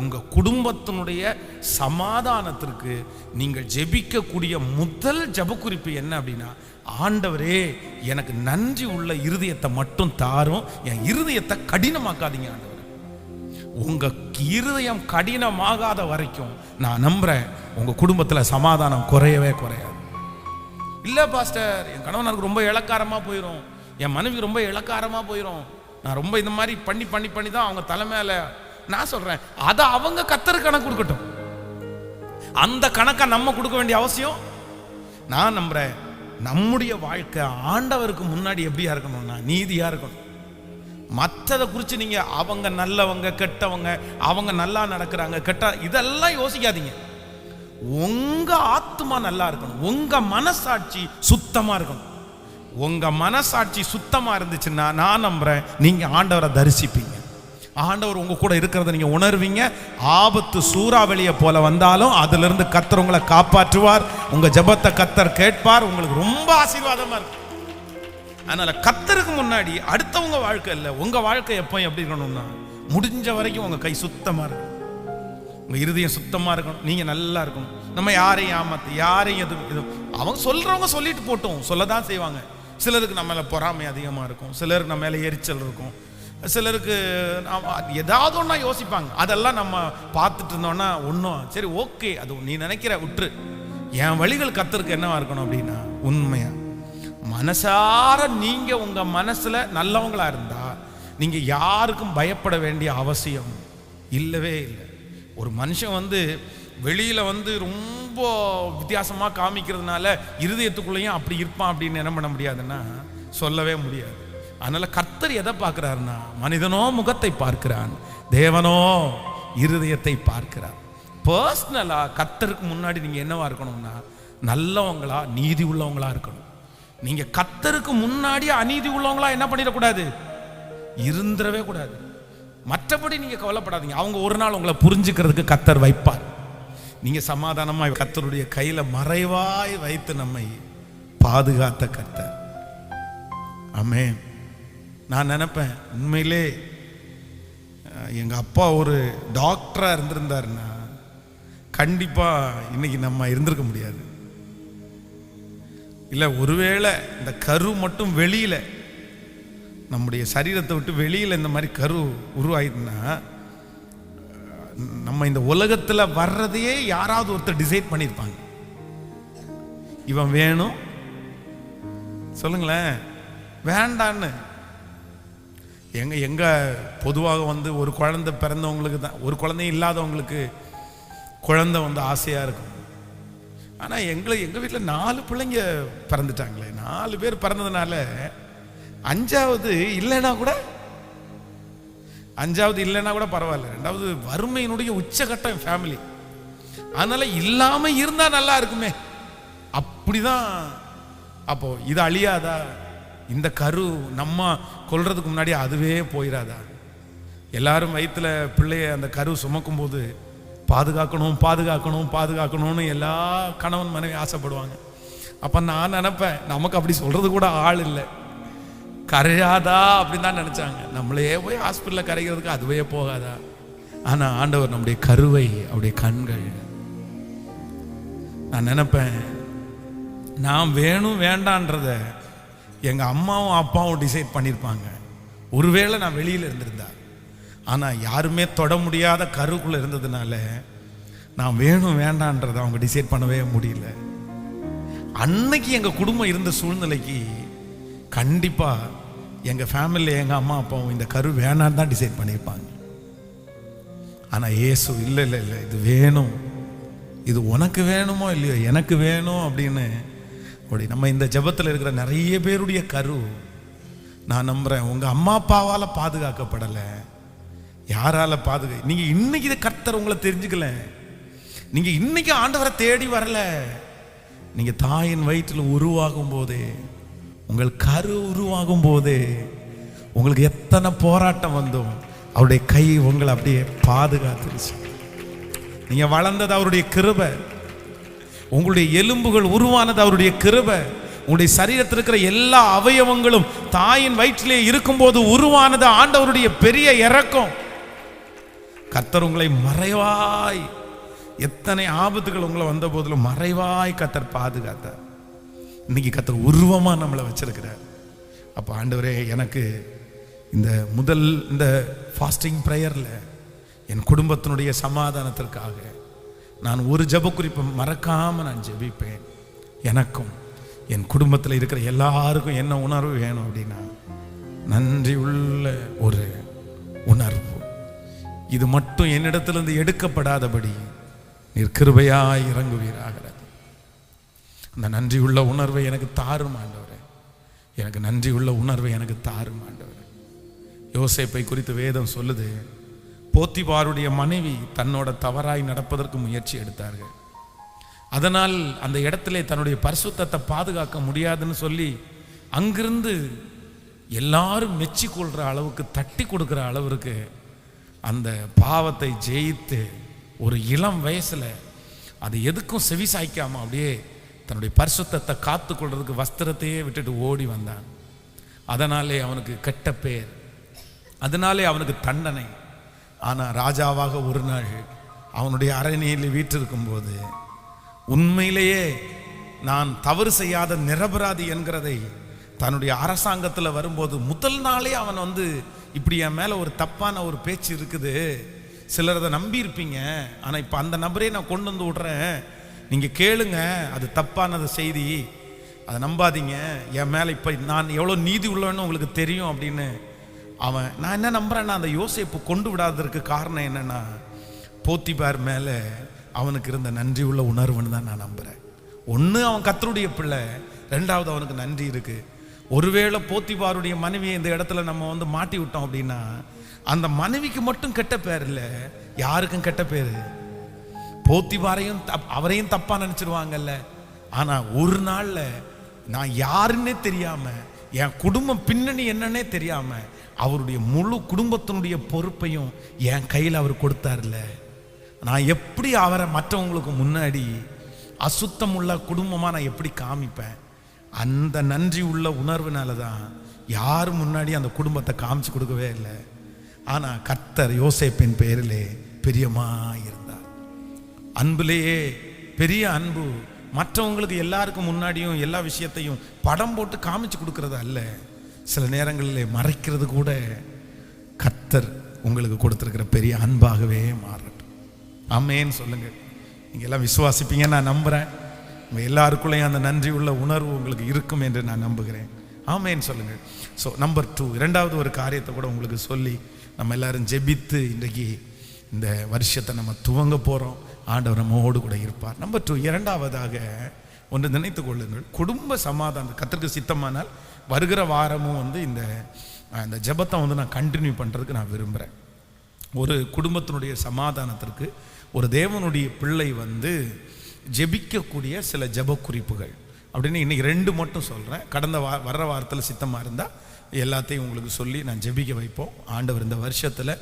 உங்கள் குடும்பத்தினுடைய சமாதானத்திற்கு நீங்கள் ஜெபிக்கக்கூடிய முதல் ஜெபக்குறிப்பு என்ன அப்படின்னா ஆண்டவரே எனக்கு நன்றி உள்ள இருதயத்தை மட்டும் தாரும் என் இருதயத்தை கடினமாக்காதீங்க ஆண்டவர். உங்கள் இருதயம் கடினமாகாத வரைக்கும் நான் நம்புகிறேன் உங்கள் குடும்பத்தில் சமாதானம் குறையவே குறையாது. இல்லை பாஸ்டர் என் கணவனுக்கு ரொம்ப இலக்காரமாக போயிடும் என் மனைவி ரொம்ப இலக்காரமாக போயிடும் நான் ரொம்ப இந்த மாதிரி பண்ணி பண்ணி பண்ணி தான் அவங்க தலைமையில நான் சொல்றேன் அதை அவங்க கத்தர் கணக்கு கொடுக்கட்டும். அந்த கணக்கை நம்ம கொடுக்க வேண்டிய அவசியம்? நான் நம்புறேன் நம்முடைய வாழ்க்கை ஆண்டவருக்கு முன்னாடி எப்படியா இருக்கணும்னா நீதியா இருக்கணும். மற்றதை குறித்து நீங்கள் அவங்க நல்லவங்க கெட்டவங்க அவங்க நல்லா நடக்கிறாங்க கெட்ட இதெல்லாம் யோசிக்காதீங்க. உங்கள் ஆத்மா நல்லா இருக்கணும். உங்கள் மனசாட்சி சுத்தமாக இருக்கணும். உங்க மனசாட்சி சுத்தமாக இருந்துச்சுன்னா நான் நம்புறேன் நீங்கள் ஆண்டவரை தரிசிப்பீங்க. ஆண்டவர் உங்க கூட இருக்கிறத நீங்க உணர்வீங்க. ஆபத்து சூறாவளியை போல வந்தாலும் அதிலிருந்து கத்தர் உங்களை காப்பாற்றுவார். உங்க ஜெபத்தை கத்தர் கேட்பார். உங்களுக்கு ரொம்ப ஆசீர்வாதமா இருக்கும் அதனால கத்தருக்கு முன்னாடி அடுத்தவங்க வாழ்க்கை இல்லை. உங்க வாழ்க்கை எப்போ எப்படி இருக்கணும்னா முடிஞ்ச வரைக்கும் உங்க கை சுத்தமா இருக்கும் உங்க இருதயம் சுத்தமா இருக்கணும். நீங்க நல்லா இருக்கணும். நம்ம யாரையும் ஏமாத்து யாரையும் எது இது அவங்க சொல்றவங்க சொல்லிட்டு போட்டோம். சொல்லதான் செய்வாங்க. சிலருக்கு நம்ம மேல பொறாமை அதிகமா இருக்கும். சிலருக்கு நம்ம மேல எரிச்சல் இருக்கும். சிலருக்கு ஏதாவது ஒன்றா யோசிப்பாங்க. அதெல்லாம் நம்ம பார்த்துட்டு இருந்தோம்னா ஒன்றும் சரி ஓகே அது நீ நினைக்கிற விட்டுரு என் வழிகள் கத்தருக்கு என்னவா இருக்கணும் அப்படின்னா உண்மையா. மனசார நீங்க உங்க மனசுல நல்லவங்களா இருந்தா நீங்க யாருக்கும் பயப்பட வேண்டிய அவசியம் இல்லவே இல்லை. ஒரு மனுஷன் வந்து வெளியில வந்து ரொம்ப வித்தியாசமா காமிக்கிறதுனால இருதயத்துக்குள்ளேயும் அப்படி இருப்பான் அப்படின்னு என்ன பண்ண முடியாதுன்னா சொல்லவே முடியாது. அதனால் கர்த்தர் எதை பார்க்குறாருன்னா மனிதனோ முகத்தை பார்க்கிறான் தேவனோ இருதயத்தை பார்க்கிறார். பர்சனலாக கர்த்தருக்கு முன்னாடி நீங்கள் என்னவா இருக்கணும்னா நல்லவங்களா நீதி உள்ளவங்களா இருக்கணும். நீங்கள் கத்தருக்கு முன்னாடி அநீதி உள்ளவங்களா என்ன பண்ணிடக்கூடாது? இருந்துடவே கூடாது. மற்றபடி நீங்கள் கவலைப்படாதீங்க. அவங்க ஒரு நாள் உங்களை புரிஞ்சுக்கிறதுக்கு கத்தர் வைப்பார். நீங்கள் சமாதானமாக கத்தருடைய கையில் மறைவாய் வைத்து நம்மை பாதுகாத்த கத்தர் அமேன் நான் நினைப்பேன். உண்மையிலே எங்கள் அப்பா ஒரு டாக்டராக இருந்திருந்தாருன்னா கண்டிப்பாக இன்னைக்கு நம்ம இருந்திருக்க முடியாது. இல்லை ஒருவேளை இந்த கரு மட்டும் வெளியில நம்முடைய சரீரத்தை விட்டு வெளியில் இந்த மாதிரி கரு உருவாயிடுனா நம்ம இந்த உலகத்தில் வர்றதையே யாராவது ஒருத்தர் டிசைட் பண்ணியிருப்பாங்க. இவன் வேணும். சொல்லுங்களேன். வேண்டான்னு. எங்கள் எங்கே பொதுவாக வந்து ஒரு குழந்தை பிறந்தவங்களுக்கு தான் ஒரு குழந்தையும் இல்லாதவங்களுக்கு குழந்தை வந்து ஆசையாக இருக்கும். ஆனால் எங்களை எங்கள் வீட்டில் நாலு பிள்ளைங்க பிறந்துட்டாங்களே நாலு பேர் பிறந்ததுனால அஞ்சாவது இல்லைன்னா கூட அஞ்சாவது இல்லைன்னா கூட பரவாயில்ல ரெண்டாவது வறுமையினுடைய உச்சகட்டம் ஃபேமிலி அதனால் இல்லாமல் இருந்தால் நல்லா இருக்குமே. அப்படிதான் அப்போ இது அழியாதா? இந்த கரு நம்ம கொல்றதுக்கு முன்னாடி அதுவே போயிடாதா எல்லாரும் வயிற்றில் பிள்ளைய அந்த கரு சுமக்கும் போது பாதுகாக்கணும் பாதுகாக்கணும் பாதுகாக்கணும்னு எல்லா கணவன் மனைவி ஆசைப்படுவாங்க. அப்போ நான் நினப்பேன் நமக்கு அப்படி சொல்கிறது கூட ஆள் இல்லை. கரையாதா அப்படின்னு தான் நினச்சாங்க. நம்மளே போய் ஹாஸ்பிட்டலில் கரைக்கிறதுக்கு அதுவே போகாதா? ஆனால் ஆண்டவர் நம்முடைய கருவை அவருடைய கண்கள். நான் நினப்பேன் நான் வேணும் வேண்டான்றதை எங்கள் அம்மாவும் அப்பாவும் டிசைட் பண்ணியிருப்பாங்க ஒருவேளை நான் வெளியில் இருந்திருந்தா. ஆனால் யாருமே தொட முடியாத கருவுக்குள்ளே இருந்ததுனால நான் வேணும் வேண்டான்றதை அவங்க டிசைட் பண்ணவே முடியல. அன்னைக்கு எங்கள் குடும்பம் இருந்த சூழ்நிலைக்கு கண்டிப்பாக எங்கள் ஃபேமிலியில் எங்கள் அம்மா அப்பாவும் இந்த கரு வேணான்னு தான் டிசைட் பண்ணியிருப்பாங்க ஆனால் ஏசு இல்லை இல்லை இல்லை இது வேணும். இது உனக்கு வேணுமோ இல்லையோ எனக்கு வேணும் அப்படின்னு அப்படி. நம்ம இந்த ஜெபத்தில் இருக்கிற நிறைய பேருடைய கரு நான் நம்புகிறேன் உங்கள் அம்மா அப்பாவால் பாதுகாக்கப்படலை. யாரால் பாதுகா நீங்கள் இன்னைக்கு இதை கர்த்தர் உங்களை தெரிஞ்சுக்கல. நீங்கள் இன்னைக்கு ஆண்டவரை தேடி வரல. நீங்கள் தாயின் வயிற்றில் உருவாகும் போதே உங்கள் கரு உருவாகும் போதே உங்களுக்கு எத்தனை போராட்டம் வந்தோம். அவருடைய கை உங்களை அப்படியே பாதுகாத்துருச்சு. நீங்கள் வளர்ந்தது அவருடைய கிருபை. உங்களுடைய எலும்புகள் உருவானது அவருடைய கிருபை. உங்களுடைய சரீரத்தில் இருக்கிற எல்லா அவயவங்களும் தாயின் வயிற்றிலே இருக்கும்போது உருவானது ஆண்டவருடைய பெரிய இரக்கம் கர்த்தர் உங்களை மறைவாய். எத்தனை ஆபத்துகள் உங்களை வந்த போதிலும் மறைவாய் கத்தர் பாதுகாத்தார். இன்னைக்கு கத்தர் உருவமாக நம்மளை வச்சிருக்கிறார். அப்போ ஆண்டவரே எனக்கு இந்த முதல் இந்த ஃபாஸ்டிங் ப்ரேயரில் என் குடும்பத்தினுடைய சமாதானத்திற்காக நான் ஒரு ஜப குறிப்பை மறக்காமல் நான் ஜெபிப்பேன். எனக்கும் என் குடும்பத்தில் இருக்கிற எல்லாருக்கும் என்ன உணர்வு வேணும் அப்படின்னா நன்றி உள்ள ஒரு உணர்வு. இது மட்டும் என்னிடத்திலிருந்து எடுக்கப்படாதபடி நீர் கிருபையாய் இறங்குவீராகிறது அந்த நன்றி உள்ள உணர்வை எனக்கு தாரும் எனக்கு நன்றி உள்ள உணர்வை எனக்கு தாரும் ஆண்டவரே. யோசேப்பை குறித்து வேதம் சொல்லுது போத்திபாருடைய மனைவி தன்னோட தவறாய் நடப்பதற்கு முயற்சி எடுத்தார்கள். அதனால் அந்த இடத்துல தன்னுடைய பரிசுத்தத்தை பாதுகாக்க முடியாதுன்னு சொல்லி அங்கிருந்து எல்லாரும் மெச்சி கொள்கிற அளவுக்கு தட்டி கொடுக்குற அளவிற்கு அந்த பாவத்தை ஜெயித்து ஒரு இளம் வயசில் அது எதுக்கும் செவி சாய்க்காம அப்படியே தன்னுடைய பரிசுத்தத்தை காத்து கொள்றதுக்கு வஸ்திரத்தையே விட்டுட்டு ஓடி வந்தான். அதனாலே அவனுக்கு கெட்ட பேர். அதனாலே அவனுக்கு தண்டனை. ஆனால் ராஜாவாக ஒரு நாள் அவனுடைய அரணியில் வீற்றிருக்கும்போது உண்மையிலேயே நான் தவறு செய்யாத நிரபராதி என்கிறதை தன்னுடைய அரசாங்கத்தில் வரும்போது முதல் நாளே அவன் வந்து இப்படி என் மேலே ஒரு தப்பான ஒரு பேச்சு இருக்குது. சிலர் அதை நம்பியிருப்பீங்க. ஆனால் இப்போ அந்த நபரே நான் கொண்டு வந்து விட்றேன். நீங்கள் கேளுங்க அது தப்பானது செய்தி. அதை நம்பாதீங்க. என் மேலே இப்போ நான் எவ்வளோ நீதி உள்ளவன்னு உங்களுக்கு தெரியும் அப்படின்னு அவன் நான் என்ன நம்புறேன்னா அந்த யோசிப்பு கொண்டு விடாததற்கு காரணம் என்னன்னா போத்திபார் மேலே அவனுக்கு இருந்த நன்றி உள்ள உணர்வுன்னு தான் நான் நம்புகிறேன் ஒன்று அவன் கத்தருடைய பிள்ளை. ரெண்டாவது அவனுக்கு நன்றி இருக்கு. ஒருவேளை போத்திபாருடைய மனைவியை இந்த இடத்துல நம்ம வந்து மாட்டி விட்டோம் அப்படின்னா அந்த மனைவிக்கு மட்டும் கெட்ட பேர் இல்லை. யாருக்கும் கெட்ட பேர்? போத்திபாரையும் தப்- அவரையும் தப்பாக நினச்சிடுவாங்கல்ல ஆனால் ஒரு நாளில் நான் யாருன்னே தெரியாமல் என் குடும்பம் பின்னணி என்னன்னே தெரியாமல் அவருடைய முழு குடும்பத்தினுடைய பொறுப்பையும் என் கையில் அவர் கொடுத்தாருல்ல. நான் எப்படி அவரை மற்றவங்களுக்கு முன்னாடி அசுத்தம் உள்ள குடும்பமாக நான் எப்படி காமிப்பேன்? அந்த நன்றி உள்ள உணர்வுனால தான் யார் முன்னாடி அந்த குடும்பத்தை காமிச்சு கொடுக்கவே இல்லை. ஆனால் கர்த்தர் யோசேப்பின் பெயரிலே பிரியமா இருந்தார் அன்பிலேயே பெரிய அன்பு மற்றவங்களுக்கு எல்லாருக்கும் முன்னாடியும் எல்லா விஷயத்தையும் படம் போட்டு காமிச்சு கொடுக்கறது அல்ல. சில நேரங்களில் மறைக்கிறது கூட கத்தர் உங்களுக்கு கொடுத்துருக்கிற பெரிய அன்பாகவே மாறட்டும். ஆமேன்னு சொல்லுங்க. நீங்கள் எல்லாம் விசுவாசிப்பீங்க நான் நம்புகிறேன் எல்லாருக்குள்ளேயும் அந்த நன்றி உள்ள உணர்வு உங்களுக்கு இருக்கும் என்று நான் நம்புகிறேன். ஆமேன்னு சொல்லுங்க. ஸோ நம்பர் டூ இரண்டாவது ஒரு காரியத்தை கூட உங்களுக்கு சொல்லி நம்ம எல்லாரும் ஜெபித்து இன்றைக்கு இந்த வருஷத்தை நம்ம துவங்க போகிறோம் ஆண்டவர் நம்மோடு கூட இருப்பார். நம்பர் டூ இரண்டாவதாக ஒன்று நினைத்து கொள்ளுங்கள். குடும்ப சமாதானம் கத்திற்கு சித்தமானால் வருகிற வாரமும் வந்து இந்த இந்த ஜெபத்தை வந்து நான் கண்டினியூ பண்ணுறதுக்கு நான் விரும்புகிறேன் ஒரு குடும்பத்தினுடைய சமாதானத்திற்கு ஒரு தேவனுடைய பிள்ளை வந்து ஜெபிக்கக்கூடிய சில ஜெப குறிப்புகள். அப்படின்னு இன்னைக்கு ரெண்டு மட்டும் சொல்கிறேன் கடந்த வா வர்ற வாரத்தில் சித்தமாக இருந்தால் எல்லாத்தையும் உங்களுக்கு சொல்லி நான் ஜெபிக்க வைப்போம். ஆண்டவர் இந்த வருஷத்தில்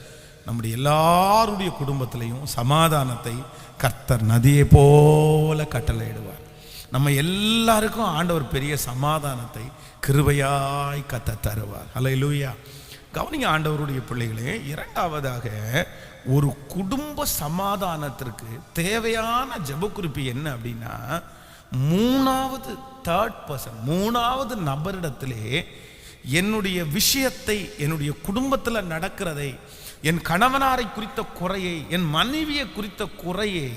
நம்முடைய எல்லாருடைய குடும்பத்திலையும் சமாதானத்தை கர்த்தர் நதியை போல கட்டளையிடுவார். நம்ம எல்லாருக்கும் ஆண்டவர் பெரிய சமாதானத்தை கிருபையாய் கத்த தருவார். ஹalleluya கவனிங்க ஆண்டவருடைய பிள்ளைகளே இரண்டாவதாக ஒரு குடும்ப சமாதானத்திற்கு தேவையான ஜபக்குறிப்பு என்ன அப்படின்னா மூணாவது தேர்ட் பர்சன் மூணாவது நபரிடத்திலே என்னுடைய விஷயத்தை என்னுடைய குடும்பத்தில் நடக்கிறதை என் கணவனாரை குறித்த குறையை என் மனைவியை குறித்த குறையை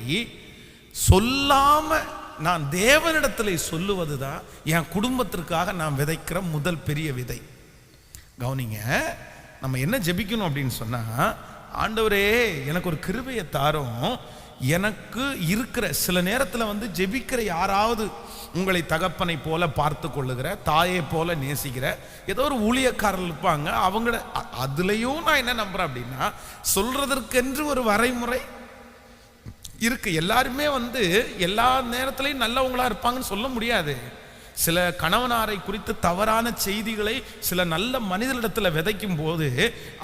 சொல்லாம நான் தேவனிடத்தில் சொல்லுவதுதான் என் குடும்பத்திற்காக நான் விதைக்கிற முதல் பெரிய விதை. கவனிங்க நம்ம என்ன ஜெபிக்கணும் அப்படின்னு சொன்னா ஆண்டவரே எனக்கு ஒரு கிருபையை தாரும். எனக்கு இருக்கிற சில நேரத்தில் வந்து ஜெபிக்கிற யாராவது உங்களை தகப்பனை போல பார்த்து கொள்ளுகிற தாயை போல நேசிக்கிற ஏதோ ஒரு ஊழியக்காரர் இருப்பாங்க அவங்கள அதுலேயும் நான் என்ன நம்புகிறேன் அப்படின்னா சொல்றதற்கென்று ஒரு வரைமுறை இருக்கு. எல்லாருமே வந்து எல்லா நேரத்திலையும் நல்லவங்களா இருப்பாங்கன்னு சொல்ல முடியாது. சில கணவனாரை குறித்து தவறான செய்திகளை சில நல்ல மனிதர்களிடத்தில் விதைக்கும் போது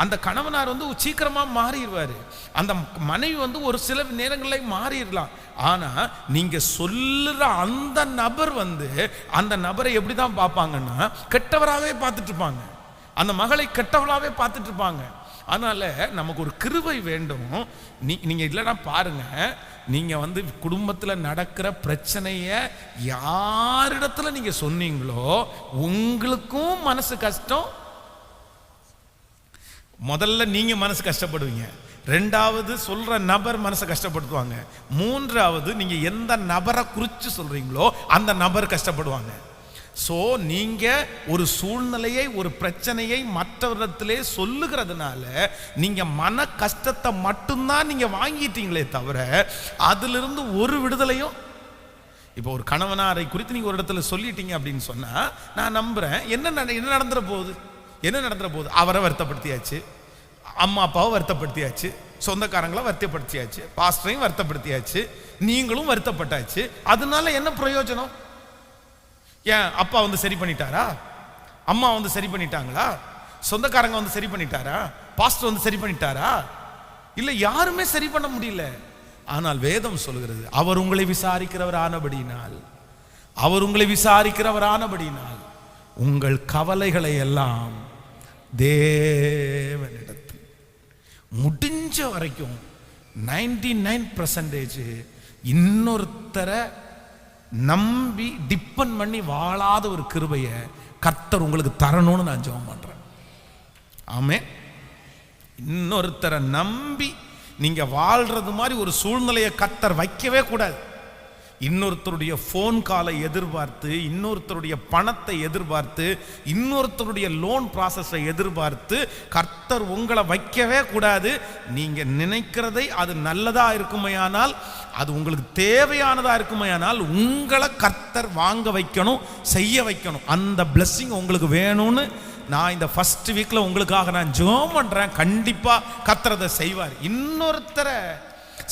அந்த கணவனார் வந்து சீக்கிரமாக மாறிடுவாரு. அந்த மனைவி வந்து ஒரு சில நேரங்களில் மாறிடலாம். ஆனால் நீங்கள் சொல்லுற அந்த நபர் வந்து அந்த நபரை எப்படி தான் பார்ப்பாங்கன்னா கெட்டவராகவே பார்த்துட்ருப்பாங்க அந்த மகளை கெட்டவளாகவே பார்த்துட்ருப்பாங்க அதனால் நமக்கு ஒரு கிருவை வேண்டும். நீ நீங்கள் இல்லைன்னா பாருங்கள் நீங்கள் வந்து குடும்பத்தில் நடக்கிற பிரச்சனையை யாரிடத்துல நீங்கள் சொன்னீங்களோ உங்களுக்கும் மனசு கஷ்டம். முதல்ல நீங்கள் மனசு கஷ்டப்படுவீங்க. ரெண்டாவது சொல்கிற நபர் மனசை கஷ்டப்படுத்துவாங்க. மூன்றாவது நீங்கள் எந்த நபரை குறித்து சொல்கிறீங்களோ அந்த நபர் கஷ்டப்படுவாங்க. ஸோ நீங்கள் ஒரு சூழ்நிலையை ஒரு பிரச்சனையை மற்றவரிடத்திலே சொல்லுகிறதுனால நீங்கள் மன கஷ்டத்தை மட்டும்தான் நீங்கள் வாங்கிட்டீங்களே தவிர அதிலிருந்து ஒரு விடுதலையும் இப்போ ஒரு கணவனாரை குறித்து நீங்கள் ஒரு இடத்துல சொல்லிட்டீங்க அப்படின்னு சொன்னால் நான் நம்புகிறேன் என்ன நட- என்ன நடந்துட போகுது? என்ன நடந்துட போகுது? அவரை வருத்தப்படுத்தியாச்சு. அம்மா அப்பாவை வருத்தப்படுத்தியாச்சு. சொந்தக்காரங்களை வருத்தப்படுத்தியாச்சு. பாஸ்டரையும் வருத்தப்படுத்தியாச்சு. நீங்களும் வருத்தப்பட்டாச்சு. அதனால என்ன பிரயோஜனம்? ஏன் அப்பா வந்து சரி பண்ணிட்டாரா? அம்மா வந்து சரி பண்ணிட்டாங்களா? சொந்தக்காரங்க வந்து சரி பண்ணிட்டாரா? பாஸ்டர் வந்து சரி பண்ணிட்டாரா? இல்லை யாருமே சரி பண்ண முடியல. ஆனால் வேதம் சொல்கிறது அவர் உங்களை விசாரிக்கிறவர் ஆனபடியினால் அவர் உங்களை விசாரிக்கிறவர் ஆனபடியினால் உங்கள் கவலைகளை எல்லாம் தேவனிடத்தில். முடிஞ்ச வரைக்கும் நைன்டி நைன் பர்சன்டேஜ் இன்னொருத்தரை நம்பி டிப்பன் பண்ணி வாழாத ஒரு கிருபையை கர்த்தர் உங்களுக்கு தரணும்னு நான் ஜெபம் பண்ணுறேன் ஆமே இன்னொருத்தரை நம்பி நீங்கள் வாழ்கிறது மாதிரி ஒரு சூழ்நிலையை கர்த்தர் வைக்கவே கூடாது. இன்னொருத்தருடைய ஃபோன் காலை எதிர்பார்த்து இன்னொருத்தருடைய பணத்தை எதிர்பார்த்து இன்னொருத்தருடைய லோன் ப்ராசஸை எதிர்பார்த்து கர்த்தர் உங்களை வைக்கவே கூடாது. நீங்கள் நினைக்கிறதை அது நல்லதாக இருக்குமையானால் அது உங்களுக்கு தேவையானதாக இருக்குமையானால் உங்களை கர்த்தர் வாங்க வைக்கணும் செய்ய வைக்கணும். அந்த blessing உங்களுக்கு வேணும்னு நான் இந்த ஃபஸ்ட் வீக்கில் உங்களுக்காக நான் ஜெபம் பண்ணுறேன் கண்டிப்பாக கத்துறதை செய்வார். இன்னொருத்தரை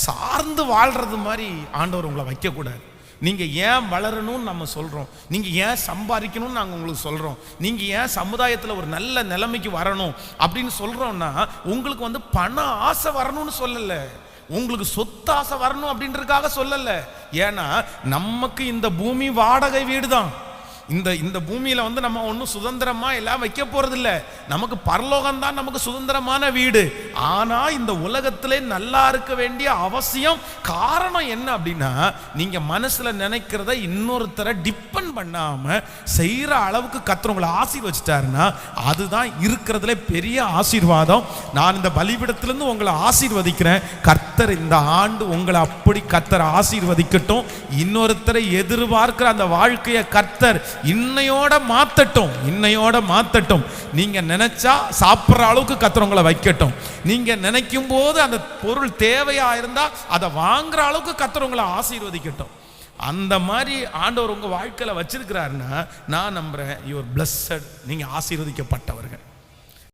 சார்ந்து வாழ்கிறது மாதிரி ஆண்டவர் உங்களை வைக்கக்கூடாது. நீங்கள் ஏன் வளரணும்னு நம்ம சொல்கிறோம் நீங்கள் ஏன் சம்பாதிக்கணும்னு நாங்கள் உங்களுக்கு சொல்கிறோம் நீங்கள் ஏன் சமுதாயத்தில் ஒரு நல்ல நிலைமைக்கு வரணும் அப்படின்னு சொல்கிறோன்னா உங்களுக்கு வந்து பண ஆசை வரணும்னு சொல்லலை. உங்களுக்கு சொத்து ஆசை வரணும் அப்படின்றதுக்காக சொல்லலை. ஏன்னா நமக்கு இந்த பூமி வாடகை வீடு தான் இந்த இந்த பூமியில் வந்து நம்ம ஒன்றும் சுதந்திரமாக எல்லாம் வைக்க போகிறதில்ல நமக்கு பரலோகம் தான் நமக்கு சுதந்திரமான வீடு. ஆனால் இந்த உலகத்திலே நல்லா இருக்க வேண்டிய அவசியம் காரணம் என்ன அப்படின்னா நீங்கள் மனசில் நினைக்கிறத இன்னொருத்தரை டிப்பெண்ட் பண்ணாமல் செய்கிற அளவுக்கு கத்துறவங்களை ஆசீர்வச்சிட்டாருன்னா அதுதான் இருக்கிறதுல பெரிய ஆசீர்வாதம். நான் இந்த பலிபிடத்திலிருந்து உங்களை ஆசீர்வதிக்கிறேன். கர்த்தர் இந்த ஆண்டு உங்களை அப்படி கர்த்தர் ஆசீர்வதிக்கட்டும். இன்னொருத்தரை எதிர்பார்க்கிற அந்த வாழ்க்கையை கர்த்தர் இன்னையோட மாத்தட்டும் இன்னையோட மாத்தட்டும். நீங்க நினைச்சா சாப்பிட்ற அளவுக்கு கர்த்தர் வைக்கட்டும். நீங்க நினைக்கும் போது அந்த பொருள் தேவையா இருந்தா அதை வாங்குற அளவுக்கு கர்த்தர் ஆசீர்வதிக்கட்டும். அந்த மாதிரி ஆண்டவர் உங்க வாழ்க்கையில வச்சிருக்கிறாருன்னா நான் நம்புறேன் யுவர் பிளஸ்ஸட் நீங்க ஆசீர்வதிக்கப்பட்டவர்கள்.